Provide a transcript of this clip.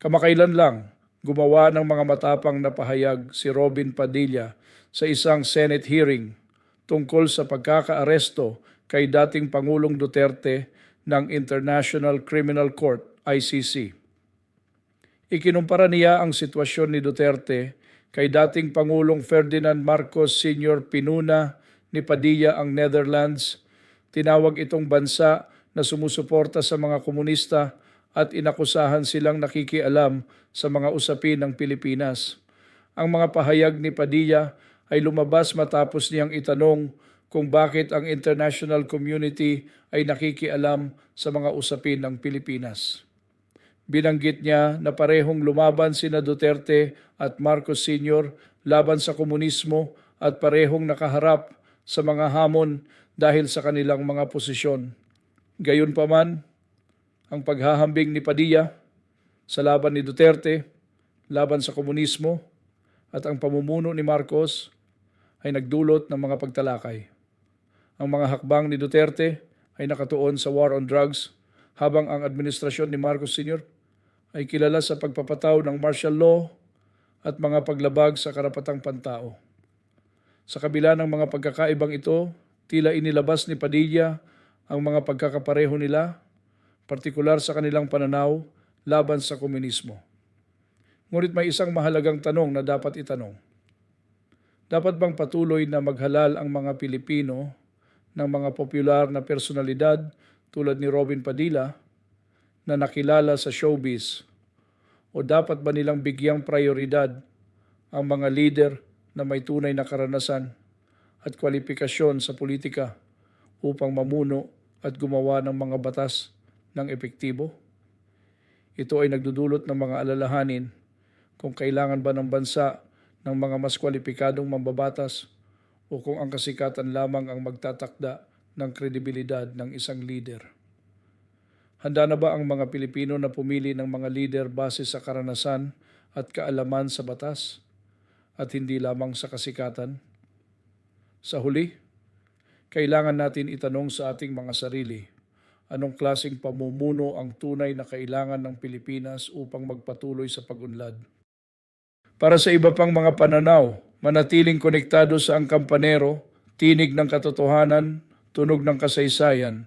Kamakailan lang, gumawa ng mga matapang na pahayag si Robin Padilla sa isang Senate hearing tungkol sa pagkakaaresto kay dating Pangulong Duterte ng International Criminal Court, ICC. Ikinumpara niya ang sitwasyon ni Duterte kay dating Pangulong Ferdinand Marcos Sr. Pinuna ni Padilla ang Netherlands. Tinawag itong bansa na sumusuporta sa mga komunista at inakusahan silang nakikialam sa mga usapin ng Pilipinas. Ang mga pahayag ni Padilla ay lumabas matapos niyang itanong kung bakit ang international community ay nakikialam sa mga usapin ng Pilipinas. Binanggit niya na parehong lumaban sina Duterte at Marcos Sr. laban sa komunismo at parehong nakaharap sa mga hamon dahil sa kanilang mga posisyon. Gayunpaman, ang paghahambing ni Padilla sa laban ni Duterte, laban sa komunismo, at ang pamumuno ni Marcos ay nagdulot ng mga pagtalakay. Ang mga hakbang ni Duterte ay nakatuon sa war on drugs habang ang administrasyon ni Marcos Sr. ay kilala sa pagpapataw ng martial law at mga paglabag sa karapatang pantao. Sa kabila ng mga pagkakaibang ito, tila inilabas ni Padilla ang mga pagkakapareho nila, partikular sa kanilang pananaw laban sa komunismo. Ngunit may isang mahalagang tanong na dapat itanong. Dapat bang patuloy na maghalal ang mga Pilipino ng mga popular na personalidad tulad ni Robin Padilla na nakilala sa showbiz? O dapat ba nilang bigyang prioridad ang mga leader na may tunay na karanasan at kwalifikasyon sa politika upang mamuno at gumawa ng mga batas ng epektibo? Ito ay nagdudulot ng mga alalahanin kung kailangan ba ng bansa ng mga mas kwalipikadong mambabatas o kung ang kasikatan lamang ang magtatakda ng kredibilidad ng isang leader. Handa na ba ang mga Pilipino na pumili ng mga leader base sa karanasan at kaalaman sa batas at hindi lamang sa kasikatan? Sa huli, kailangan natin itanong sa ating mga sarili, anong klasing pamumuno ang tunay na kailangan ng Pilipinas upang magpatuloy sa pag-unlad? Para sa iba pang mga pananaw, manatiling konektado sa ang kampanero, tinig ng katotohanan, tunog ng kasaysayan,